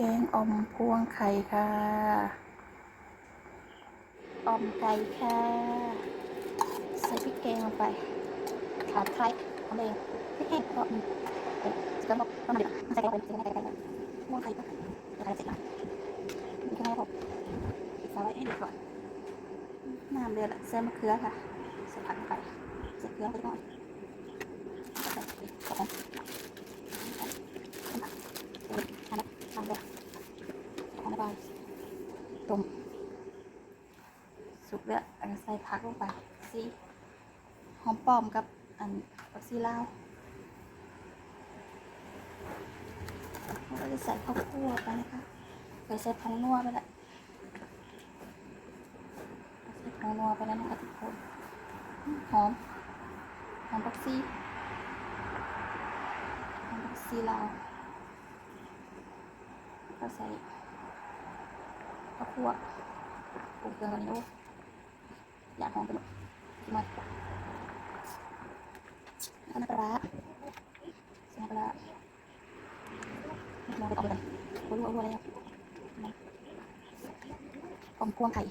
กงอมพวงไข่ค่ะ อมไก่ค่ะ ใส่พริกแกงลงไปขาไทยทำเองพริกแห้งก็อืมเอ๊ะก็บอกต้องมาเดี๋ยวใส่ลงไปใส่ลงไปใส่ลงไปพวงไข่ก็ใส่ไข่เสร็จแล้วมีแค่นี้ครับใส่ไว้ให้เดือดก่อนน้ำเดือดละใส่มะเขือค่ะใส่ผักลงไปใส่เกลือไปหน่อยใส่พริกก่อนอันนั้นทำเลยทำไป ต้ม สุกแล้วเอาใส่ผักลงไปสิหอมป้อมกับอันผักซีลาวเราก็จะใส่ข้าวคั่วไปนะคะใส่ใส่ผงนัวไปละใส่ผงนัวไปแล้วนะคะทุกคนหอมหอมผักซีหอมผักซีลาวก็ใส่ ทั่วปรุงเครื่อกันนี้โอ้อยากหอมไปหมดมาอาน้ำปลาร้าใส่น้ำปลาร้าลองไปต่อไปกันโอ้ยโอ้ยโอ้ยอะไรอะอมพวงไข่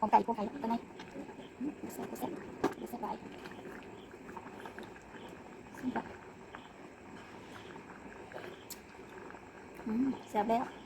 อมไก่พวงไข่ตัวไหนแซ่บแซ่บแซ่บไปแซ่บอืมแซ่บแล้ว